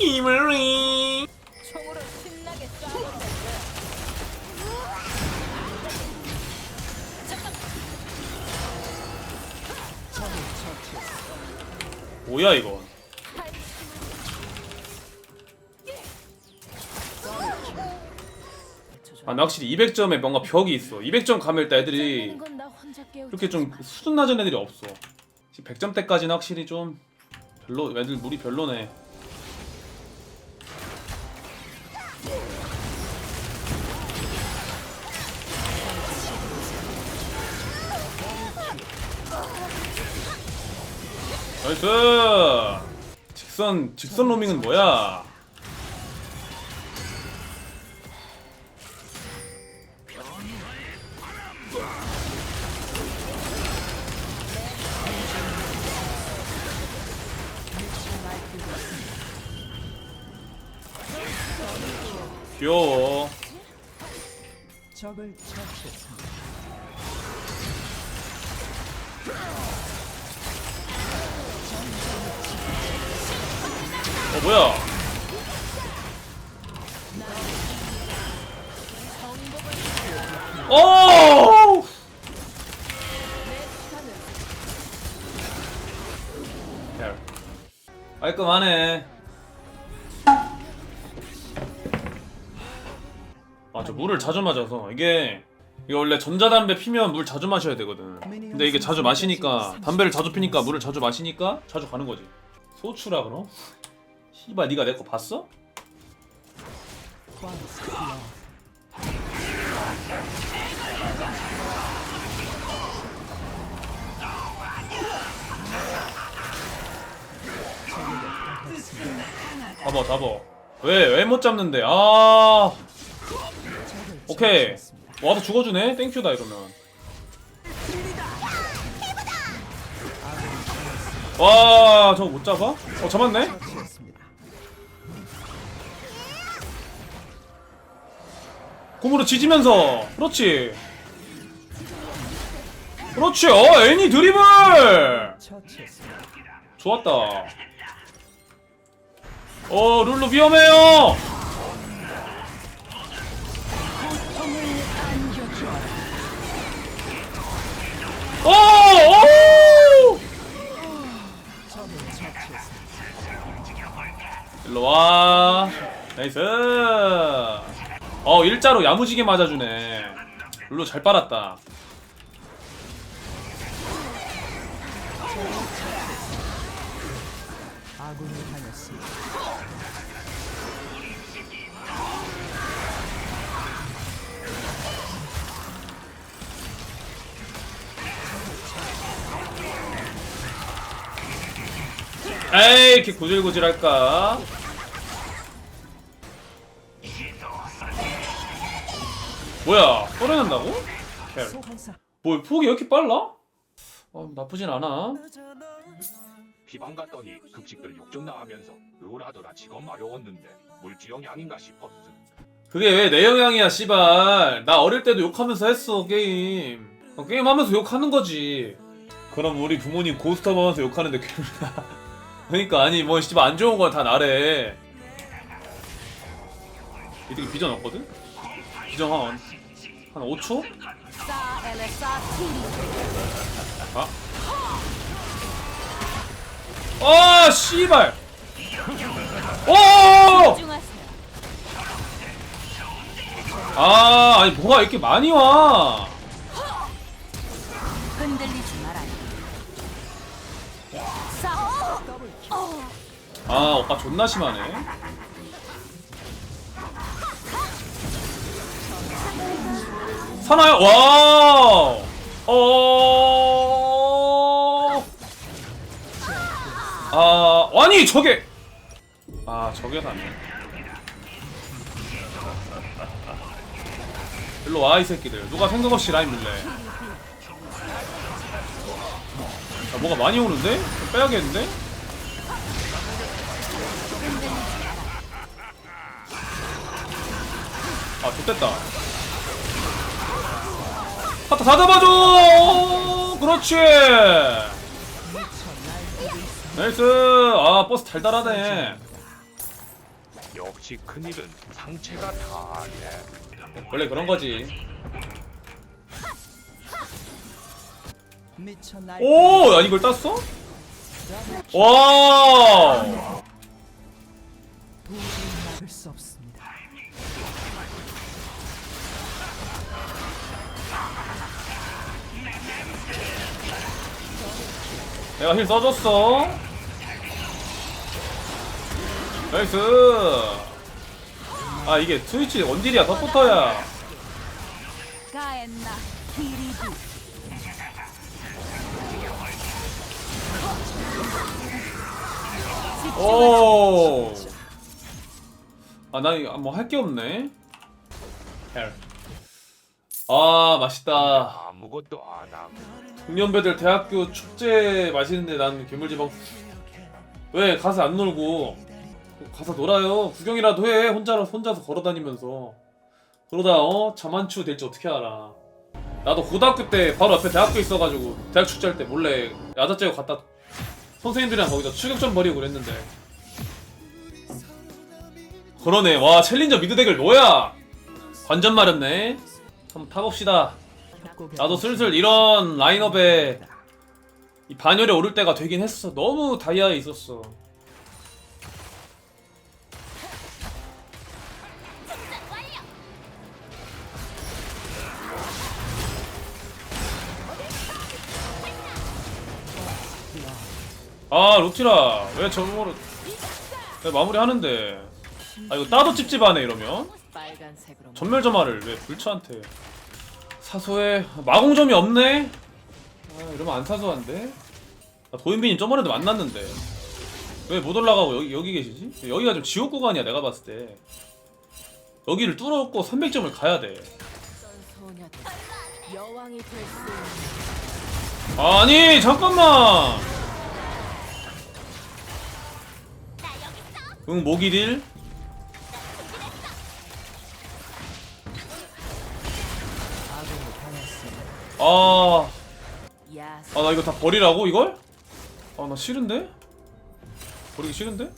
기블리. 총으로 신나게 쏴본다. 뭐야 이건 아 근데 확실히 200점에 뭔가 벽이 있어. 200점 가면 일단 애들이 그렇게 좀 수준 낮은 애들이 없어. 100점 때까지는 확실히 좀 별로 애들 물이 별로네 나이스! 직선 직선 로밍은 뭐야? 귀여워. 적을 처치했습니다. 어 뭐야? 오 야, 깔끔하네. 아 저 물을 자주 마셔서. 이게 이게 원래 전자담배 피면 물 자주 마셔야 되거든. 근데 이게 자주 마시니까 담배를 자주 피니까 물을 자주 마시니까 자주 가는 거지. 소추라 그럼? 씨발 네가 내 거 봤어? 잡아 잡아 왜왜 못 잡는데 아 오케이 와서 죽어주네 땡큐다 이러면 와 저거 못 잡아? 어 잡았네? 공으로 지지면서 그렇지 그렇지 어 애니 드리블. 좋았다 어 룰루 위험해요 오! 오! 적을 처치했습니다. 일로 와 나이스 어 일자로 야무지게 맞아주네 룰루 잘 빨았다. 에이 이렇게 구질구질할까 뭐야 떨어낸다고? 켈. 소환사 뭐 폭이 이렇게 빨라? 어, 나쁘진 않아 비방 갔더니 급식들 욕 좀 나하면서 의울하더라 직업 마려웠는데 물지렁이 아닌가 싶었음. 그게 왜 내 영향이야 씨발 나 어릴 때도 욕하면서 했어 게임 어, 게임 하면서 욕하는 거지 그럼 우리 부모님 고스톱 하면서 욕하는데 괴물이야 그러니까 아니 뭐 씨발 안 좋은 건 다 나래 이렇게 비전 없거든? 비전 한, 한 5초? 싸 엘레사 티리. 아 씨발 오! 아 아니 뭐가 이렇게 많이 와. 아 오빠 존나 심하네 사나요? 와 어... 아 아니 저게 아 저게 사네 일로 와 이 새끼들 누가 생각 없이 라인 밀래 아, 뭐가 많이 오는데? 빼야겠는데? 아, 좋됐다. 하타 다 잡아줘! 그렇지! 나이스! 아, 버스 달달하네. 역시 큰일은 상체가 다네. 원래 그런 거지 오! 아니 이걸 땄어? 와! 도저히 막을 수 없습 내가 힐 써줬어 나이스 아 이게 트위치 원딜이야 서포터야 가엔나 티리두. 오. 아, 나 뭐 할 게 없네. 헬. 아, 맛있다. 아무것도 안 하고 동년배들 대학교 축제 마시는데 난 괴물지방 왜 가서 안 놀고 가서 놀아요. 구경이라도 해. 혼자 혼자서 걸어 다니면서 그러다 어 자만추 될지 어떻게 알아. 나도 고등학교 때 바로 앞에 대학교 있어가지고 대학 축제 할 때 몰래 야자제고 갔다 선생님들이랑 거기서 추격전 벌이고 그랬는데 그러네 와 챌린저 미드 대결 뭐야 관전 마렵네 한번 타봅시다. 나도 슬슬 이런 라인업에 이 반열에 오를 때가 되긴 했어. 너무 다이아에 있었어. 아 로티라 왜 저거를 왜 마무리하는데? 아 이거 따도 찝찝하네 이러면. 전멸점화를 왜 불처한테 사소해? 마공점이 없네? 아 이러면 안 사소한데? 아, 도인빈이 저번에도 만났는데. 왜 못 올라가고 여기, 여기 계시지? 여기가 좀 지옥 구간이야 내가 봤을 때. 여기를 뚫어놓고 300점을 가야 돼. 아니 잠깐만! 응 모기딜 아. 아 나 이거 다 버리라고 이걸? 아 나 싫은데? 버리기 싫은데?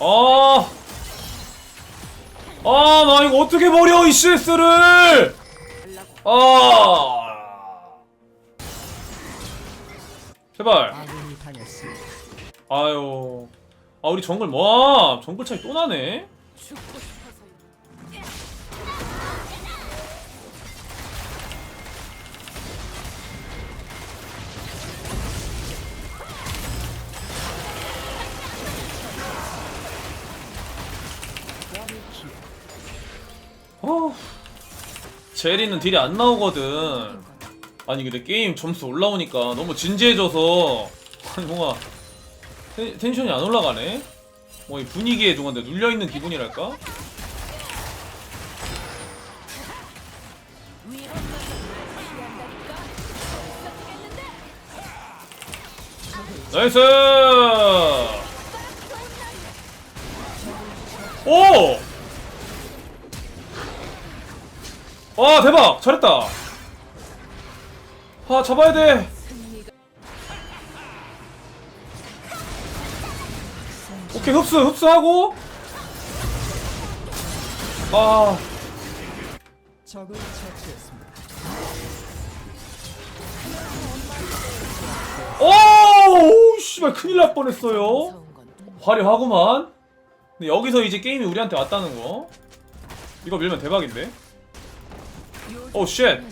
아, 아, 나 이거 어떻게 버려, 이 CS를! 아, 제발. 아유, 아, 우리 정글 뭐, 정글 차이 또 나네? 제리는 딜이 안 나오거든. 아니 근데 게임 점수 올라오니까 너무 진지해져서 아니 뭔가 텐, 텐션이 안 올라가네. 뭐이 분위기에 좀 근데 눌려 있는 기분이랄까? 나이스! 오! 와 대박 잘했다 아 잡아야 돼 오케이 흡수 흡수하고. 아. 적을 처치했습니다. 오! 씨발 큰일 날 뻔했어요. 화려하구만. 근데 여기서 이제 게임이 우리한테 왔다는 거. 이거 밀면 대박인데? 오 쉣.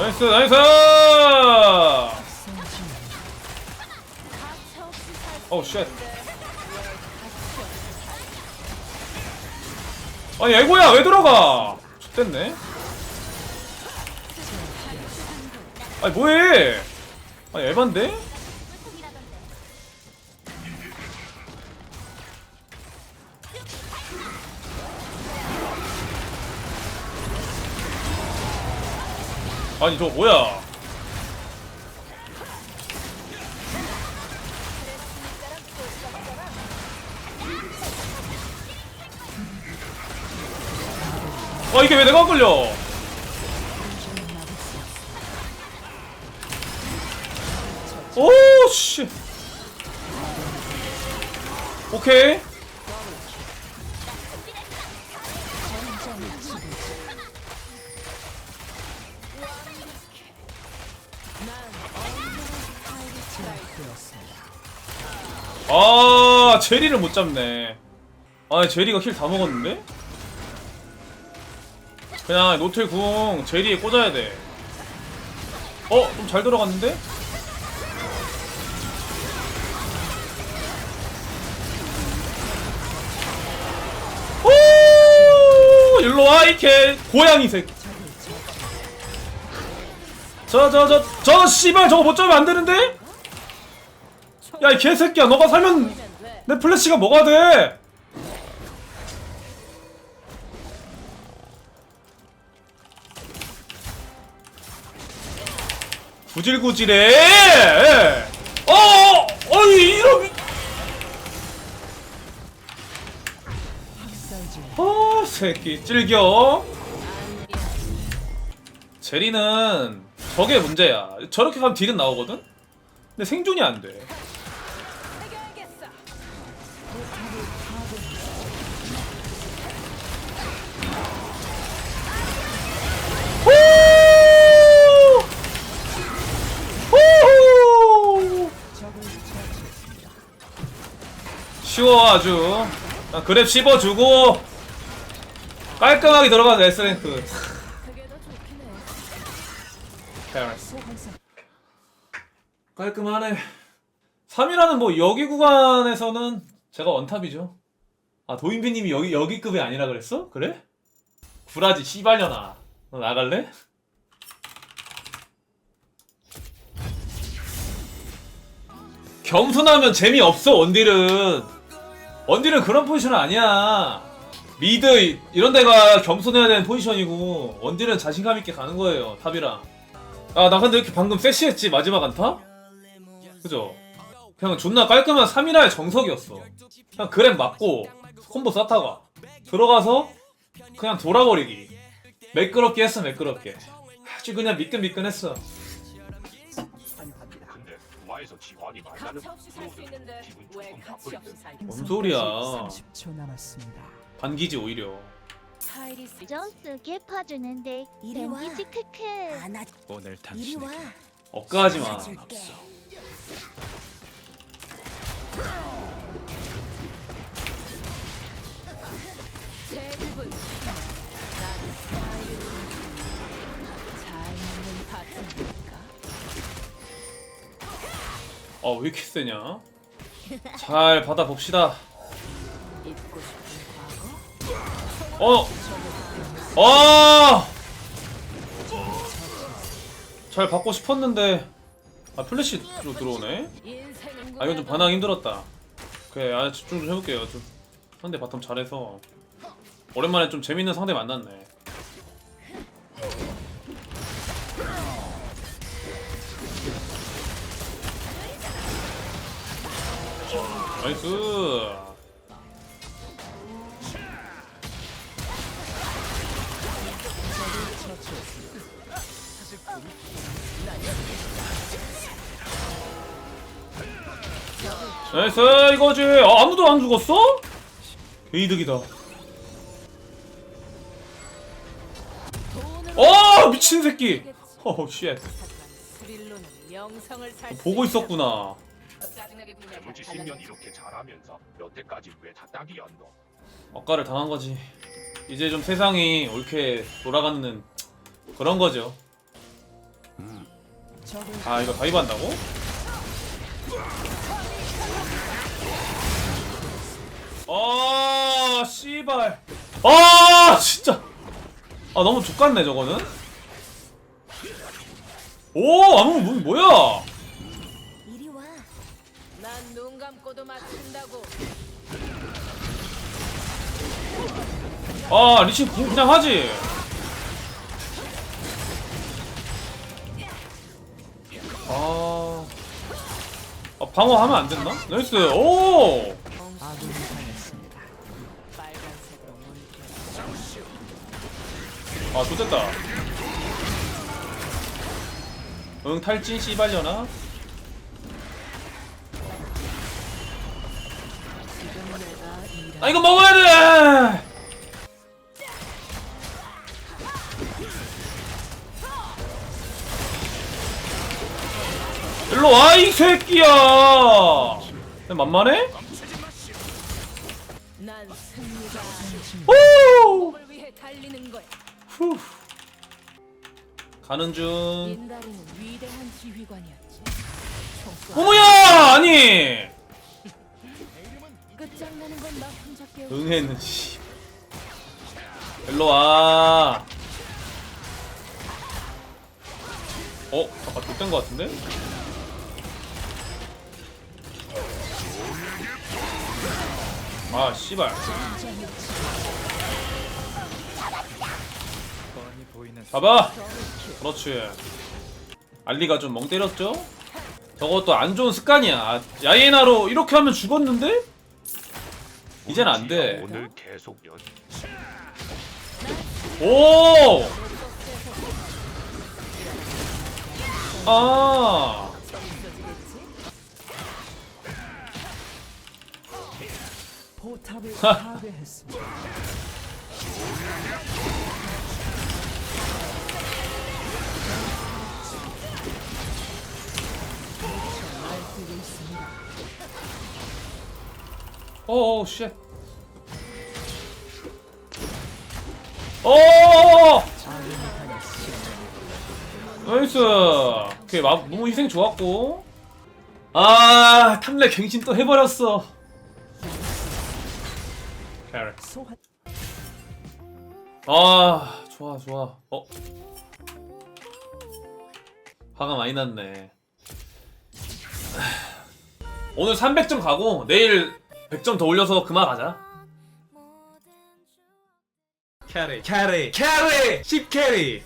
나이스 나이스! 오우 쉣. 아니 에고야 왜 들어가? X됐네. 아니 뭐해? 아니 에반데? 아니 저 뭐야? 아 이게 왜 내가 안 걸려? 아 제리를 못 잡네 아 제리가 킬다 먹었는데 그냥 노틀 궁 제리에 꽂아야 돼 어? 좀잘 들어갔는데? 오 일로와 이케 고양이 새끼 저저저저 씨발 저거 못 잡으면 안 되는데? 야 이 개새끼야 너가 살면 돼. 내 플래시가 뭐가 돼? 구질구질해. 어, 어이 이런. 학살 중 어, 새끼 찔겨. 제리는 저게 문제야. 저렇게 가면 딜은 나오거든. 근데 생존이 안 돼. 쉬워 아주 아, 그랩 씹어주고 깔끔하게 들어가서 S랭크. 소환사 깔끔하네 3이라는 뭐 여기 구간에서는 제가 원탑이죠 아 도인비님이 여기 여기급이 아니라 그랬어? 그래? 구라지 씨발려나 너 나갈래? 겸손하면 재미없어 원딜은 원딜은 그런 포지션 아니야. 미드 이런 데가 겸손해야 되는 포지션이고 원딜은 자신감 있게 가는 거예요 탑이랑. 아 나 근데 이렇게 방금 세시했지 마지막 안타? 그죠? 그냥 존나 깔끔한 3이라의 정석이었어. 그냥 그랩 맞고 콤보 쌓다가 들어가서 그냥 돌아버리기. 매끄럽게 했어 매끄럽게. 아주 그냥 미끈미끈했어 말라는 가치 없이 살 수 있는데 왜 가치 없이. 살지? 뭔 소리야 30초 남았습니다. 반기지 오히려 타이리스 이리 와. 뱀기지 크크 안아 오늘 이리 와. 당신에게 억까하지마 줄게. 어왜 이렇게 세냐? 잘 받아봅시다. 어! 아! 잘 받고 싶었는데. 아 플래시로 들어오네? 아 이건 좀 반항 힘들었다. 오케이 아 집중 좀 해볼게요. 좀 상대 바텀 잘해서. 오랜만에 좀 재밌는 상대 만났네 나이스. 나이스 이거지 아, 아무도 안 죽었어? 개이득이다. 어 미친 새끼. 쉣. 스릴로는 명성을 살 보고 있었구나 대무지 10년 이렇게 잘하면서 여태까지 왜 다 딱이 안 넣어? 억가를 당한 거지. 이제 좀 세상이 옳게 돌아가는 그런 거죠. 아 이거 다이브 한다고? 아 씨발. 아 진짜. 아 너무 족같네 저거는. 오 아무 뭐 뭐야 눈 감고도 맞춘다고. 아 리신 공 그냥 하지 아, 아 방어하면 안 됐나? 나이스 오 아군이 당했습니다. 빨간색으로 물결. 아 좋됐다 응 탈진 씨발려나? 일한 아 이거 먹어야 돼! 일로 와 이 새끼야! 만만해? 난 승리가 오! 을 위해 달리는 거야. 후. 가는 중. 인다리는 위대한 지휘관이었지. 총수 어머야! 아니! 끝장나는 건 나 혼자 깨우. 응애는 씨. 일로 와. 어? 잠깐 좆된 거 같은데? 아 씨발 잡아! 그렇지 알리가 좀 멍 때렸죠? 저것도 안 좋은 습관이야 아, 야예나로 이렇게 하면 죽었는데? 이젠 안돼 오늘 계속 연. 오! 아! 포탑을 파괴했습니다. 있습니다. 오오 쉣. 오! 나이스. 오케이 마, 너무 희생 좋았고. 아 탐레 갱신 또 해버렸어. 아 좋아 좋아. 어? 화가 많이 났네. 오늘 300점 가고 내일 100점 더 올려서 그만 가자. 캐리. 캐리. 캐리. 10 캐리